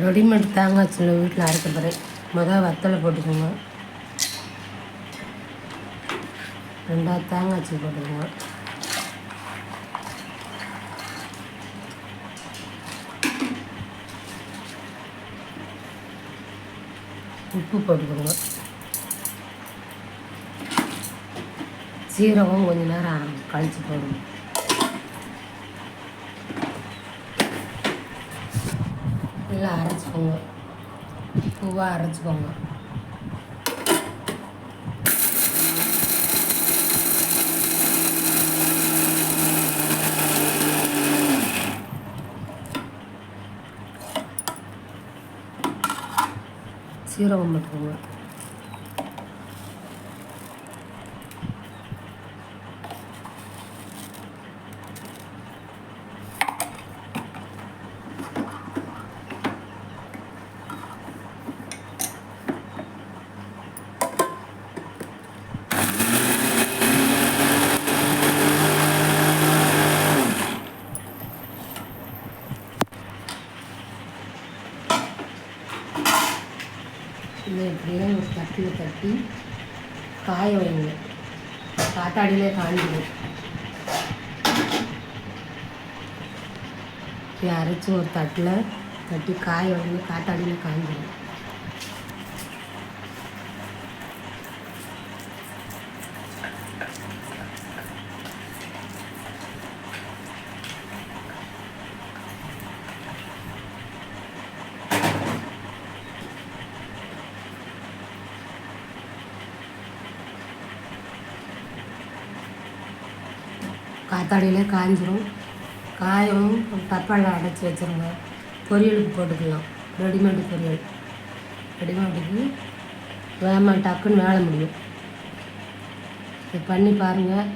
Readymade தேங்காய் சில வீட்டில் அரைக்க போகிறேன் மொதல் வத்தலை போட்டுக்கோங்க. ரெண்டாவது தேங்காய் சில்லு போட்டுக்கோங்க. உப்பு போட்டுக்கோங்க. சீரகம் கொஞ்ச நேரம் கழித்து போடுங்க. நல்லா அரைச்சிக்கோங்க பூவாக அரைச்சிக்கோங்க சீரகம் போட்டுக்கோங்க இதை இப்படியே ஒரு தட்டில் தட்டி காய வைங்க. காத்தாடியிலே காஞ்சிடும். இப்படி அரைச்சி ஒரு தட்டில் தட்டி காய வைங்க காத்தாடியில் காஞ்சிடும். காத்தாடியிலே காய்ஞ்சிரும். காயவும் டப்பாவில் அடைச்சி வச்சுருங்க. பொரியலுக்கு போட்டுக்கலாம். ரெடிமேடு பொரியல். ரெடிமேடுக்கு வேகமாக டக்குன்னு வேலை முடியும். இது பண்ணி பாருங்கள்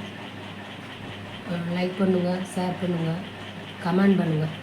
லைக் பண்ணுங்கள் ஷேர் பண்ணுங்கள் கமெண்ட் பண்ணுங்கள்